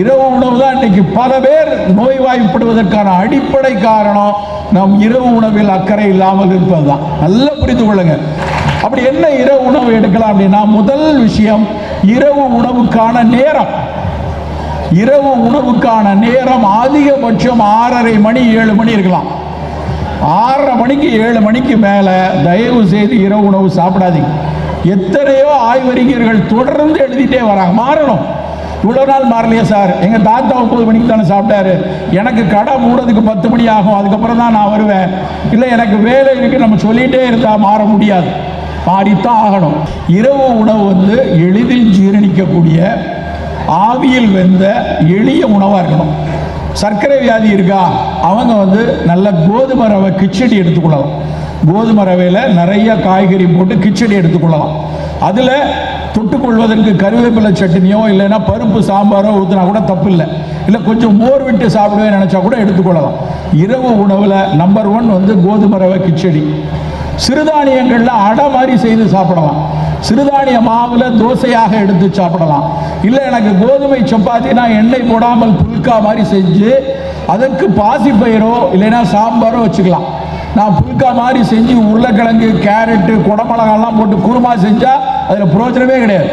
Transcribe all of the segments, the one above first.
இரவு உணவு தான் இன்னைக்கு பல பேர் நோய்வாய்ப்படுவதற்கான அடிப்படை காரணம் நம் இரவு உணவில் அக்கறை இல்லாமல் இருப்பது தான் நல்லா புரிந்து கொள்ளுங்க. அப்படி என்ன இரவு உணவு எடுக்கலாம் அப்படின்னா முதல் விஷயம் இரவு உணவுக்கான நேரம். இரவு உணவுக்கான நேரம் அதிகபட்சம் ஆறரை மணி ஏழு மணி இருக்கலாம். ஆறரை மணிக்கு ஏழு மணிக்கு மேலே தயவு செய்து இரவு உணவு சாப்பிடாதீங்க. எத்தனையோ ஆய்வறிஞர்கள் தொடர்ந்து எழுதிட்டே வராங்க. மாறணும். இவ்வளோ நாள் மாறலையே சார். எங்கள் தாத்தா ஒன்பது மணிக்கு தானே சாப்பிட்டாரு. எனக்கு கடை மூடதுக்கு பத்து மணி ஆகும். அதுக்கப்புறம் தான் நான் வருவேன். இல்லை எனக்கு வேலை இருக்கு. நம்ம சொல்லிகிட்டே இருந்தால் மாற முடியாது. மாறித்தான் ஆகணும். இரவு உணவு வந்து எளிதில் ஜீரணிக்கக்கூடிய ஆவியில் வெந்த எளிய உணவாக இருக்கணும். சர்க்கரை வியாதி இருக்கா? அவங்க வந்து நல்ல கோதுமை ரவை கிச்சடி எடுத்துக்கொள்ளலாம். கோதுமை ரவையில் நிறைய காய்கறி போட்டு கிச்சடி எடுத்துக்கொள்ளலாம். அதில் தொட்டுக்கொள்வதற்கு கருவேப்பிலை சட்னியோ இல்லைன்னா பருப்பு சாம்பாரோ ஊற்றினா கூட தப்பு இல்லை இல்லை கொஞ்சம் மோர் விட்டு சாப்பிடுவேன் நினச்சா கூட எடுத்துக்கொள்ளலாம். இரவு உணவில் நம்பர் ஒன் வந்து கோதுமை ரவை கிச்சடி. சிறுதானியங்களில் அடை மாதிரி செய்து சாப்பிடலாம். சிறுதானிய மாவில் தோசையாக எடுத்து சாப்பிடலாம். இல்லை எனக்கு கோதுமை சப்பாத்தினா எண்ணெய் போடாமல் புல்கா மாதிரி செஞ்சு அதற்கு பாசிப்பயிரோ இல்லைன்னா சாம்பாரோ வச்சுக்கலாம். நான் புல்கா மாதிரி செஞ்சு உருளைக்கிழங்கு கேரட்டு குடமிளகாலாம் போட்டு குருமா செஞ்சால் அதில் புரோஜனமே கிடையாது.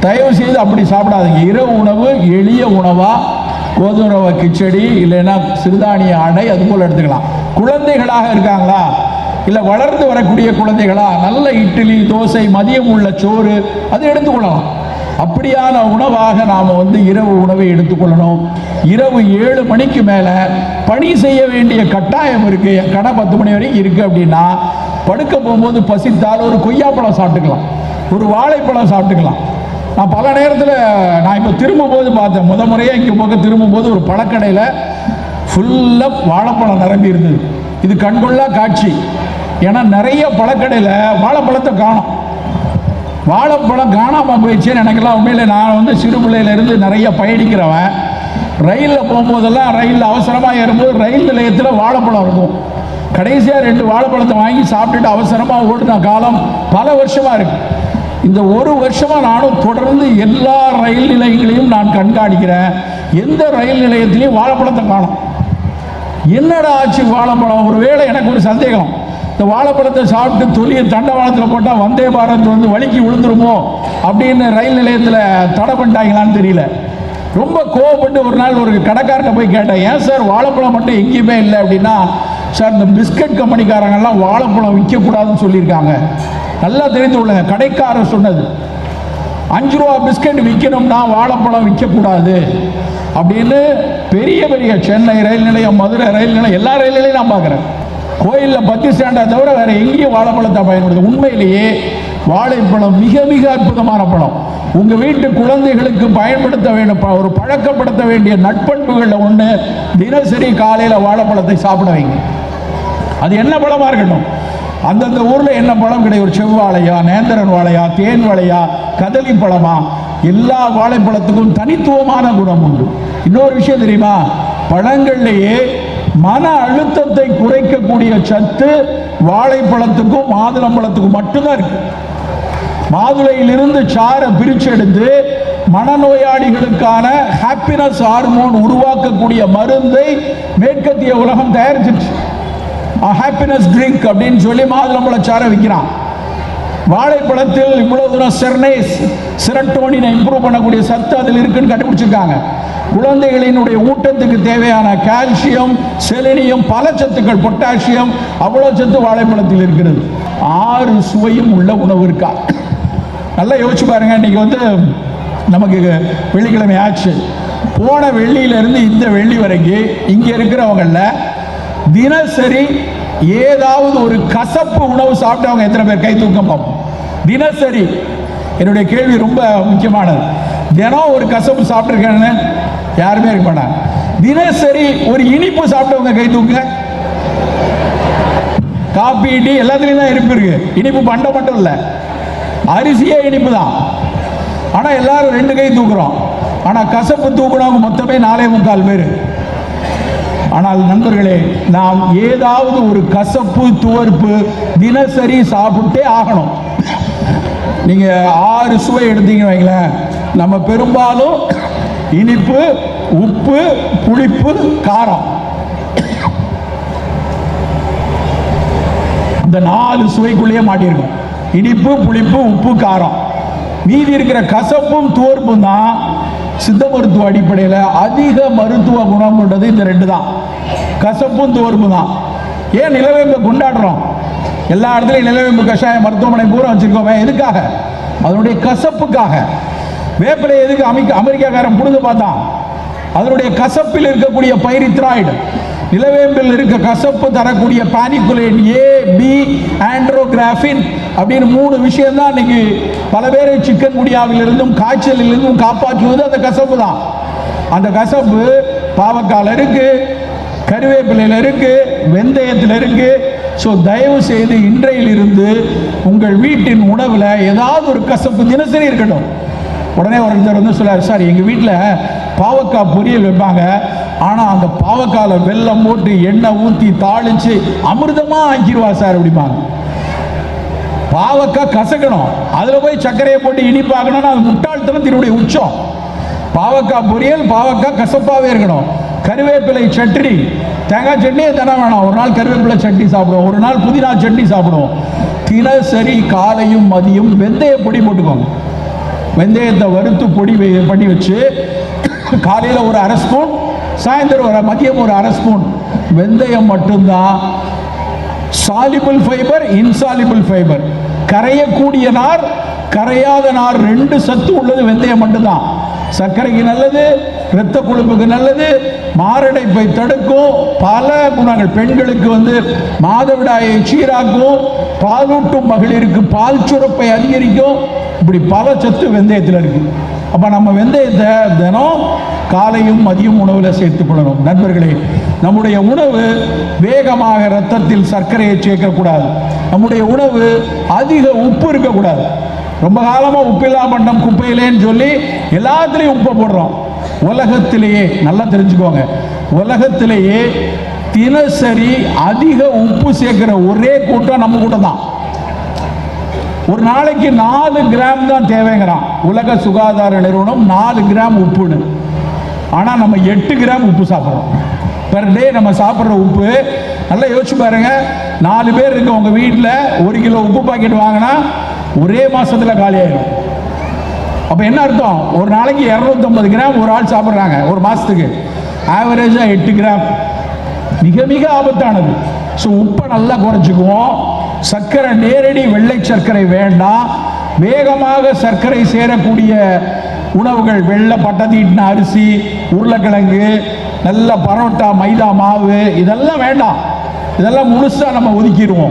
தயவு செய்து அப்படி சாப்பிடாதீங்க. இரவு உணவு எளிய உணவாக கோதுமை ரவை கிச்சடி இல்லைன்னா சிறுதானிய ஆடை அது போல் எடுத்துக்கலாம். குழந்தைகளாக இருக்காங்களா? இல்லை வளர்ந்து வரக்கூடிய குழந்தைகளா? நல்ல இட்லி தோசை மதியம் உள்ள சோறு அது எடுத்துக்கொள்ளலாம். அப்படியான உணவாக நாம் வந்து இரவு உணவை எடுத்துக்கொள்ளணும். இரவு ஏழு மணிக்கு மேலே பணி செய்ய வேண்டிய கட்டாயம் இருக்கு. என் கடை பத்து மணி வரைக்கும் இருக்குது அப்படின்னா படுக்க போகும்போது பசித்தால் ஒரு கொய்யாப்பழம் சாப்பிட்டுக்கலாம். ஒரு வாழைப்பழம் சாப்பிட்டுக்கலாம். நான் பல நேரத்தில் நான் இப்போ திரும்பும்போது பார்த்தேன். முத முறையாக இங்கே போக திரும்பும்போது ஒரு பழக்கடையில் ஃபுல்லாக வாழைப்பழம் நிரம்பி இருந்தது. இது கண்கொள்ளா காட்சி. ஏன்னா நிறைய பழக்கடையில் வாழைப்பழத்தை காணும். வாழைப்பழம் காணாமல் போயிடுச்சுன்னு எனக்கெல்லாம் உண்மையில் நான் வந்து சிறு பிள்ளையிலேருந்து நிறைய பயணிக்கிறவன். ரயிலில் போகும்போதெல்லாம் ரயிலில் அவசரமாக ஏறும்போது ரயில் நிலையத்தில் வாழைப்பழம் இருக்கும். கடைசியாக ரெண்டு வாழைப்பழத்தை வாங்கி சாப்பிட்டுட்டு அவசரமாக ஓடின காலம் பல வருஷமாக இருக்குது இந்த ஒரு வருஷமாக நானும் தொடர்ந்து எல்லா ரயில் நிலையங்களையும் நான் கண்காணிக்கிறேன். எந்த ரயில் நிலையத்திலையும் வாழைப்பழத்தை காணும். என்னடா ஆச்சு வாழைப்பழம்? ஒரு வேளை எனக்கு ஒரு சந்தேகம். இந்த வாழைப்பழத்தை சாப்பிட்டு தொலியை தண்டவாளத்தில் போட்டால் வந்தே பாரத் வந்து வலிக்கு விழுந்துருமோ? அப்படின்னு ரயில் நிலையத்தில் தடை பண்ணிட்டாங்களான்னு தெரியல. ரொம்ப கோவப்பட்டு ஒரு நாள் ஒரு கடைக்கார்ட்ட போய் கேட்டேன் ஏன் சார் வாழைப்பழம் மட்டும் எங்கேயுமே இல்லை? அப்படின்னா சார் இந்த பிஸ்கட் கம்பெனிக்காரங்கெல்லாம் வாழைப்பழம் விற்கக்கூடாதுன்னு சொல்லியிருக்காங்க. நல்லா தெரிந்து கொள்ளுங்க. கடைக்காரர் சொன்னது அஞ்சு ரூபா பிஸ்கட் விற்கணும்னா வாழைப்பழம் விற்கக்கூடாது. அப்படின்னு பெரிய பெரிய சென்னை ரயில் நிலையம் மதுரை ரயில் நிலையம் எல்லா ரயில் நிலையம் நான் பார்க்குறேன். கோயிலில் பத்து ஸ்டாண்டை தவிர வேற எங்கேயும் வாழைப்பழத்தை பயன்படுது உண்மையிலேயே வாழைப்பழம் மிக மிக அற்புதமான பழம். உங்கள் வீட்டு குழந்தைகளுக்கு பயன்படுத்த வேண்டும் ப- ஒரு பழக்கப்படுத்த வேண்டிய நட்பண்புகளில் ஒன்று தினசரி காலையில் வாழைப்பழத்தை சாப்பிட வைங்க. அது என்ன பழமாக இருக்கட்டும்? அந்தந்த ஊரில் என்ன பழம் கிடையாது ஒரு செவ்வாழையா நேந்திரன் வாழையா தேன் வாழையா கதலி பழமா? எல்லா வாழைப்பழத்துக்கும் தனித்துவமான குணம் உண்டு. இன்னொரு விஷயம் தெரியுமா? பழங்கள்லேயே மன அழுத்தத்தை குறைக்கக்கூடிய சத்து வாழைப்பழத்துக்கும் மாதுளம்பழத்துக்கும் மட்டும்தான் இருக்கு. மாதுளையிலிருந்து சாரை பிரிச்செடுத்து மனநோயாளிகளுக்கான ஹாப்பினஸ் ஹார்மோன் உருவாக்கக்கூடிய மருந்தை மேற்கத்திய உலகம் தயாரிச்சிருச்சு. ஹாப்பினஸ் ட்ரிங்க் அப்படின்னு சொல்லி மாதுளம்பழ சார விற்கிறான் வாழைப்பழத்தில் இவ்வளவு தூரம் செர்னேஸ் சிரட்டோனினை இம்ப்ரூவ் பண்ணக்கூடிய சத்து அதில் இருக்குன்னு கண்டுபிடிச்சிருக்காங்க. குழந்தைகளினுடைய ஊட்டத்துக்கு தேவையான கால்சியம் செலினியம் பல சத்துக்கள் பொட்டாசியம் அவ்வளோ சத்து வாழைப்பழத்தில் இருக்கிறது. ஆறு சுவையும் உள்ள உணவு இருக்கா? நல்லா யோசிச்சு பாருங்க இன்னைக்கு வந்து நமக்கு வெள்ளிக்கிழமை ஆச்சு. போன வெள்ளியிலேருந்து இந்த வெள்ளி வரைக்கும் இங்கே இருக்கிறவங்களில் தினசரி ஏதாவது ஒரு கசப்பு உணவு சாப்பிட்டவங்க எத்தனை பேர்? கை தூக்கம் பார்ப்போம். தினசரி. என்னுடைய கேள்வி ரொம்ப முக்கியமானது. தினம் ஒரு கசப்பு சாப்பிட்ருக்கேன்னு யாருமே இருக்க மாட்டாங்க. தினசரி ஒரு இனிப்பு சாப்பிட்டவங்க கை தூக்குங்க காப்பி டீ எல்லாத்துலேயும் தான் இனிப்பு இருக்கு. இனிப்பு பண்டம் மட்டும் இல்லை. அரிசியே இனிப்பு தான். ஆனால் எல்லாரும் ரெண்டு கை தூக்குறோம். ஆனால் கசப்பு தூக்குனவங்க மொத்தமே நாலே முக்கால் பேர். ஆனால் நண்பர்களே நாம் ஏதாவது ஒரு கசப்பு துவர்ப்பு தினசரி சாப்பிட்டே ஆகணும். நீங்க ஆறு சுவை எடுத்தீங்கன்னு வைங்களேன். நம்ம பெரும்பாலும் இனிப்பு உப்பு புளிப்பு காரம். இந்த நாலு சுவைக்குள்ளேயே மாட்டியிருக்கும். இனிப்பு புளிப்பு உப்பு காரம். மீதி இருக்கிற கசப்பும் துவர்ப்பும் தான் சித்த மருத்துவ அடிப்படையில் அதிக மருத்துவ குணம் கொண்டது இந்த ரெண்டு தான் கசப்பும் துவர்ப்பும் தான் ஏன் நிலவேம்பை கொண்டாடுறோம்? எல்லா இடத்துலையும் நிலவேம்பு கஷாயம் மருத்துவமனை பூரா வச்சுருக்கோமே எதுக்காக? அதனுடைய கசப்புக்காக. வேப்பிலை எதுக்கு அமெரிக்க அமெரிக்காக்காரன் புடுங்க பார்த்தான். அதனுடைய கசப்பில் இருக்கக்கூடிய பைரித்ராய்டு நிலவேம்பில் இருக்க கசப்பு தரக்கூடிய பானிகுலேன் ஏ பி ஆண்ட்ரோகிராஃபின் அப்படின்னு மூணு விஷயம் தான் இன்னைக்கு பல பேரை சிக்கன் குடியாவிலிருந்தும் காய்ச்சலிலிருந்தும் காப்பாற்றுவது அந்த கசப்பு தான் அந்த கசப்பு பாவக்கால இருக்குது கருவேப்பிலையில் இருக்கு வெந்தயத்தில் இருக்கு. ஸோ தயவு செய்து இன்றையிலிருந்து உங்கள் வீட்டின் உணவில் ஏதாவது ஒரு கசப்பு தினசரி இருக்கட்டும். உடனே ஒருத்தர் வந்து சொல்லார் சார் எங்கள் வீட்டில் பாவக்காய் பொரியல் வைப்பாங்க. ஆனால் அந்த பாவக்காயில் வெல்லம் போட்டு எண்ணெய் ஊற்றி தாளித்து அமிர்தமாக ஆக்கிடுவா சார் அப்படிம்பாங்க. பாவக்காய் கசக்கணும். அதில் போய் சர்க்கரையை போட்டு இனிப்பாக்கணும்னா அது முட்டாள்தனத்தினுடைய உச்சம். பாவக்காய் பொரியல் பாவக்காய் கசப்பாகவே இருக்கணும். கருவேப்பிலை சட்னி. தேங்காய் சட்னியே தானே வேணாம். ஒரு நாள் கருவேப்பிலை சட்னி சாப்பிடுவோம். ஒரு நாள் புதினா சட்னி சாப்பிடுவோம். தினசரி காலையும் மதியம் வெந்தய பொடி போட்டுக்கோங்க. வெந்தயத்தை வறுத்து பொடி பண்ணி வச்சு காலையில் ஒரு அரை ஸ்பூன் சாயந்தரம் ஒரு மதியம் ஒரு அரை ஸ்பூன் வெந்தயம் மட்டும்தான். சாலிபிள் ஃபைபர் இன்சாலிபிள் ஃபைபர் கரையக்கூடிய நார் கரையாத நார் ரெண்டு சத்து உள்ளது. வெந்தயம் மட்டும்தான். சர்க்கரைக்கு நல்லது இரத்த கொழுப்புக்கு நல்லது மாரடைப்பை தடுக்கும். பல குணங்கள் பெண்களுக்கு வந்து மாதவிடாயை சீராக்கும். பாலூட்டும் மகளிருக்கு பால் சுரப்பை அதிகரிக்கும். இப்படி பல சத்து வெந்தயத்தில் இருக்கு. அப்ப நம்ம வெந்தயத்தை தினம் காலையும் மதியம் உணவில் சேர்த்துக் கொள்ளணும். நண்பர்களே நம்முடைய உணவு வேகமாக ரத்தத்தில் சர்க்கரையை சேர்க்கக்கூடாது. நம்முடைய உணவு அதிக உப்பு இருக்கக்கூடாது. ரொம்ப காலமாக உப்பில்லா பண்டம் குப்பையிலேன்னு சொல்லி எல்லாத்துலேயும் உப்பை போடுறோம். உலகத்திலேயே நல்லா தெரிஞ்சுக்கோங்க. உலகத்திலேயே தினசரி அதிக உப்பு சேர்க்கிற ஒரே கூட்டம் நம்ம கூட்டம் தான் ஒரு நாளைக்கு நாலு கிராம் தான் தேவைங்கிறான். உலக சுகாதார நிறுவனம் நாலு கிராம் உப்புன்னு. ஆனால் நம்ம எட்டு கிராம் உப்பு சாப்பிட்றோம். பெர் டே நம்ம சாப்பிட்ற உப்பு நல்லா யோசிச்சு பாருங்க. நாலு பேர் இருக்கு உங்கள் வீட்டில் ஒரு கிலோ உப்பு பாக்கெட் வாங்கினா ஒரே மாதத்தில் காலியாயிடும். அப்போ என்ன அர்த்தம்? ஒரு நாளைக்கு இரநூத்தம்பது கிராம் ஒரு ஆள் சாப்பிட்றாங்க ஒரு மாதத்துக்கு ஆவரேஜாக எட்டு கிராம். மிக மிக ஆபத்தானது. ஸோ உப்பை நல்லா குறைச்சிக்குவோம். சர்க்கரை நேரடி வெள்ளை சர்க்கரை வேண்டாம். வேகமாக சர்க்கரை சேரக்கூடிய உணவுகள் வெள்ளை பட்டத்தீட்டின அரிசி உருளைக்கிழங்கு நல்ல பரோட்டா மைதா மாவு இதெல்லாம் வேண்டாம். இதெல்லாம் முழுசாக நம்ம ஒதுக்கிடுவோம்.